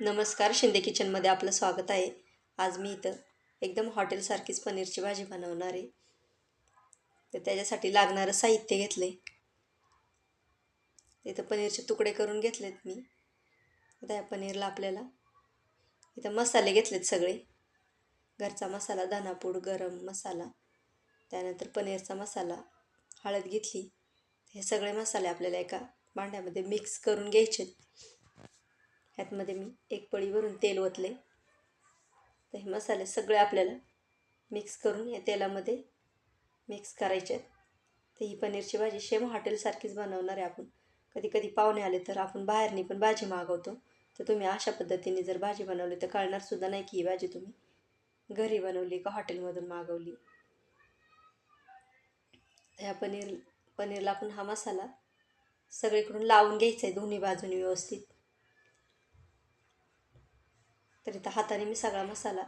नमस्कार शिंदे किचनमध्ये आपलं स्वागत आहे. आज मी इथं एकदम हॉटेलसारखीच पनीरची भाजी बनवणार आहे. तर त्याच्यासाठी लागणारं साहित्य घेतलं आहे इथं पनीरचे तुकडे करून घेतलेत मी. आता या पनीरला आपल्याला इथं मसाले घेतलेत सगळे. घरचा मसाला धनापूड गरम मसाला त्यानंतर पनीरचा मसाला हळद घेतली. हे सगळे मसाले आपल्याला एका भांड्यामध्ये मिक्स करून घ्यायचे ह्यातमध्ये मी एक पळीवरून तेल ओतले. तर हे मसाले सगळे आपल्याला मिक्स करून या तेलामध्ये मिक्स करायचे आहेत. तर ही पनीरची भाजी शेम हॉटेलसारखीच बनवणार आहे आपण. कधी कधी पाहुणे आले तर आपण बाहेरनी पण भाजी मागवतो. तर तुम्ही अशा पद्धतीने जर भाजी बनवली तर कळणारसुद्धा नाही की ही भाजी तुम्ही घरी बनवली का हॉटेलमधून मागवली. ह्या पनीर पनीरला आपण हा मसाला सगळीकडून लावून घ्यायचा आहे दोन्ही बाजूनी व्यवस्थित. तर इथं हाताने मी सगळा मसाला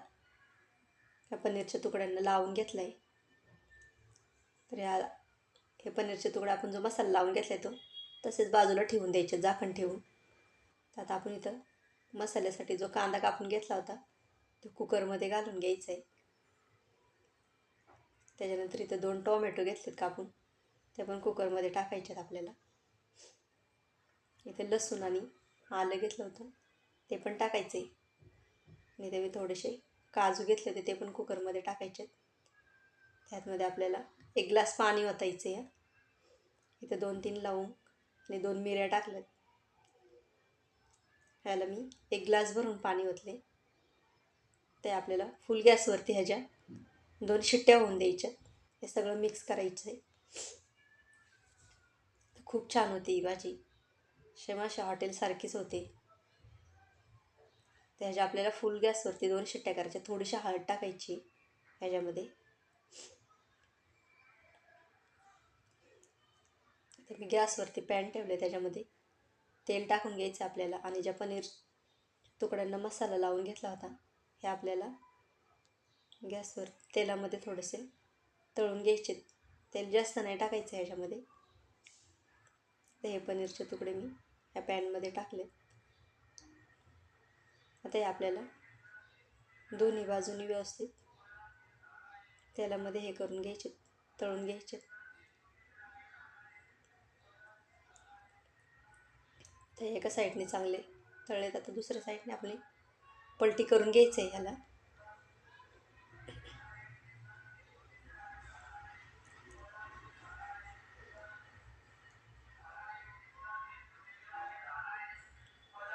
ह्या पनीरच्या तुकड्यांना लावून घेतला आहे तर या हे पनीरचे तुकडे आपण जो मसाला लावून घेतला आहे तो तसेच बाजूला ठेवून द्यायचे झाकण ठेवून. तर आता आपण इथं मसाल्यासाठी जो कांदा कापून घेतला होता तो कुकरमध्ये घालून घ्यायचा आहे त्याच्यानंतर इथं दोन टोमॅटो घेतलेत कापून ते पण कुकरमध्ये टाकायचे आहेत आपल्याला. इथे लसूण आणि आलं घेतलं होतं ते पण टाकायचं आहे आणि ते मी थोडेसे काजू घेतले होते ते पण कुकरमध्ये टाकायचे त्यातमध्ये आपल्याला एक ग्लास पाणी ओतायचं आहे. इथं दोन तीन लवंग आणि दोन मिऱ्या टाकल्यात. ह्याला मी एक ग्लास भरून पाणी ओतले. ते आपल्याला फुल गॅसवरती ह्याच्या दोन शिट्ट्या होऊन द्यायच्या हे सगळं मिक्स करायचं आहे. खूप छान होती ही भाजी. शेमाशा हॉटेलसारखीच होते. त्याच्या आपल्याला फुल गॅसवरती दोन शिट्ट्या करायच्या. थोडीशी हळद टाकायची ह्याच्यामध्ये तर मी गॅसवरती पॅन ठेवले त्याच्यामध्ये. तेल टाकून घ्यायचं आपल्याला आणि ज्या पनीर तुकड्यांना मसाला लावून घेतला होता हे आपल्याला गॅसवर तेलामध्ये थोडेसे तळून घ्यायचे. तेल जास्त नाही टाकायचं ह्याच्यामध्ये ते हे पनीरचे तुकडे मी ह्या पॅनमध्ये टाकले आता हे आपल्याला दोन्ही बाजूनी व्यवस्थित तेलामध्ये हे करून घ्यायचे तळून घ्यायचे. तर एका साईडने चांगले तळलेत आता दुसऱ्या साईडने आपली पलटी करून घ्यायचं आहे ह्याला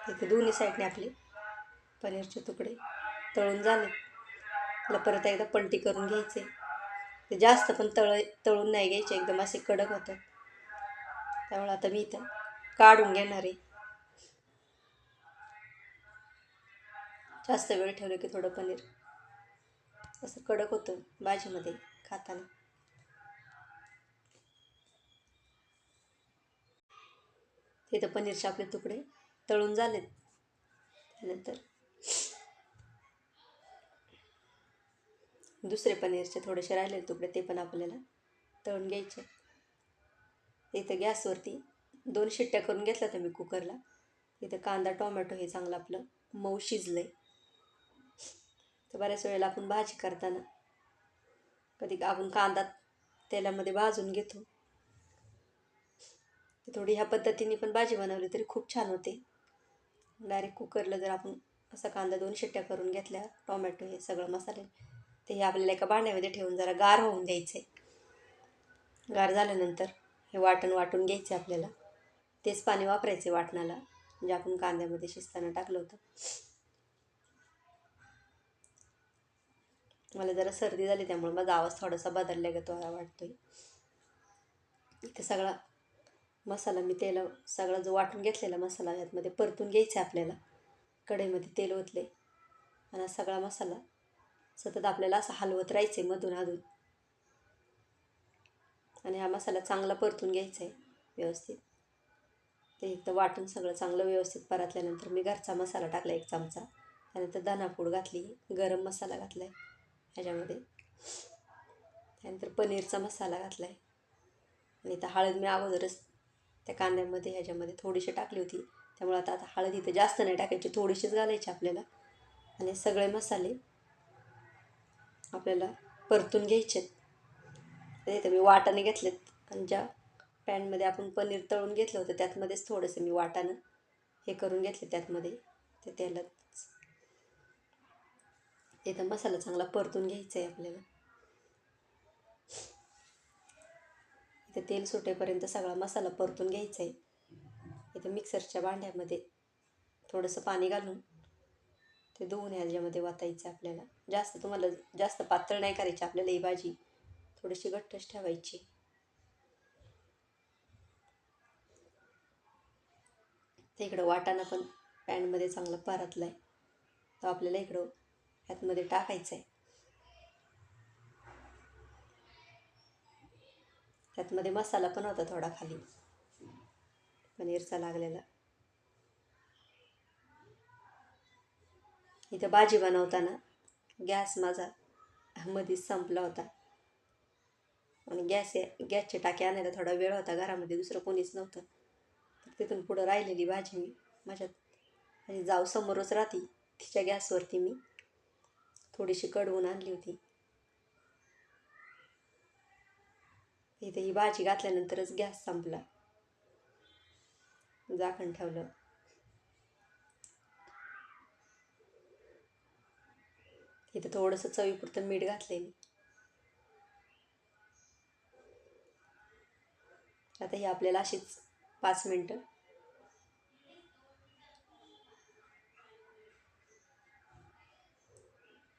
इथे दोन्ही साईडने आपली पनीरचे तुकडे तळून झाले. त्याला परत एकदा पलटी करून घ्यायचे. ते जास्त पण तळ तळून नाही घ्यायचे एकदम असे कडक होतं त्यामुळे आता मी इथं काढून घेणार आहे. जास्त वेळ ठेवलं की थोडं पनीर. असं कडक होतं भाजीमध्ये खाताना. तिथं पनीरचे आपले तुकडे तळून झालेत. त्यानंतर दुसरे पनीरचे थोडेसे राहिलेले तुकडे ते पण आपल्याला तळून घ्यायचे. इथं गॅसवरती दोन शिट्ट्या करून घेतल्या तर मी कुकरला. इथं कांदा टोमॅटो हे चांगलं आपलं मऊ शिजलं आहे तर बऱ्याच वेळेला आपण भाजी करताना कधी आपण कांदा तेलामध्ये भाजून घेतो. थोडी ह्या पद्धतीने पण भाजी बनवली तरी खूप छान होते. डायरेक्ट कुकरला जर आपण असा कांदा दोन शिट्ट्या करून घेतल्या टोमॅटो हे सगळं मसाले ते हे आपल्याला एका भांड्यामध्ये ठेवून जरा गार होऊन द्यायचे गार झाल्यानंतर हे वाटण वाटून घ्यायचे आपल्याला. तेच पाणी वापरायचे वाटणाला जे आपण कांद्यामध्ये शिजताना टाकलं होतं. मला जरा सर्दी झाली त्यामुळे माझा आवाज थोडासा बदलल्या ग तो वाटतोय. इथे सगळा मसाला मी तेल सगळा जो वाटून घेतलेला मसाला यातमध्ये परतून घ्यायचा आहे आपल्याला. कढईमध्ये तेल ओतले आणि हा सगळा मसाला सतत आपल्याला असं हलवत राहायचं आहे मधून अधून. आणि हा मसाला चांगला परतून घ्यायचा आहे व्यवस्थित. ते एकदा वाटून सगळं चांगलं व्यवस्थित परतल्यानंतर मी घरचा मसाला टाकला एक चमचा. त्यानंतर धनापूड घातली गरम मसाला घातला आहे ह्याच्यामध्ये. त्यानंतर पनीरचा मसाला घातला आहे आणि इथं हळद मी अगोदरच त्या कांद्यामध्ये ह्याच्यामध्ये थोडीशी टाकली होती. त्यामुळे आता आता हळद इथं जास्त नाही टाकायची थोडीशीच घालायची आपल्याला. आणि सगळे मसाले आपल्याला परतून घ्यायचे इथं मी वाटाणे घेतलेत. आणि ज्या पॅनमध्ये आपण पनीर तळून घेतलं होतं त्यातमध्येच थोडंसं मी वाटाणं हे करून घेतले त्यातमध्ये. ते तेलात इथं मसाला चांगला परतून घ्यायचा आहे आपल्याला. इथं तेल सुटेपर्यंत सगळा मसाला परतून घ्यायचा आहे इथं मिक्सरच्या भांड्यामध्ये थोडंसं पाणी घालून ते दोन ह्याच्यामध्ये वाटायचं आपल्याला. जास्त तुम्हाला जास्त पातळ नाही करायची आपल्याला ही भाजी. थोडीशी घट्टच ठेवायची. ते इकडं वाटाणा पण पॅनमध्ये चांगला परतला आहे तो आपल्याला इकडं ह्यातमध्ये टाकायचं आहे त्यातमध्ये मसाला पण होता थोडा खाली. पनीरचा लागलेला. इथं भाजी बनवताना गॅस माझा मध्येच संपला होता. आणि गॅस गॅसच्या टाक्या आणायला थोडा वेळ होता घरामध्ये दुसरं कोणीच नव्हतं. तिथून पुढं राहिलेली भाजी मी माझ्यात आणि जाऊ समोरच राहती तिच्या गॅसवरती मी थोडीशी कडवून आणली होती. इथे ही भाजी घातल्यानंतरच गॅस संपला. झाकण ठेवलं. इथं थोडंसं चवीपुरतं मीठ घातलेली. मी आता ही आपल्याला अशीच पाच मिनटं.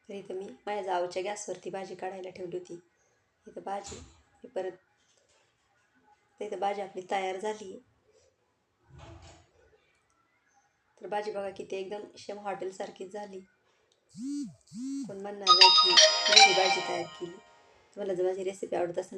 तर इथं मी माझ्या जावच्या गॅसवरती भाजी काढायला ठेवली होती. इथं भाजी ही परत तर इथं भाजी आपली तयार झाली. तर भाजी बघा किती एकदम शेम हॉटेलसारखीच झाली. पण म्हणणार नाही की मी भाजी तयार केली. तुम्हाला जर माझी रेसिपी आवडत असेल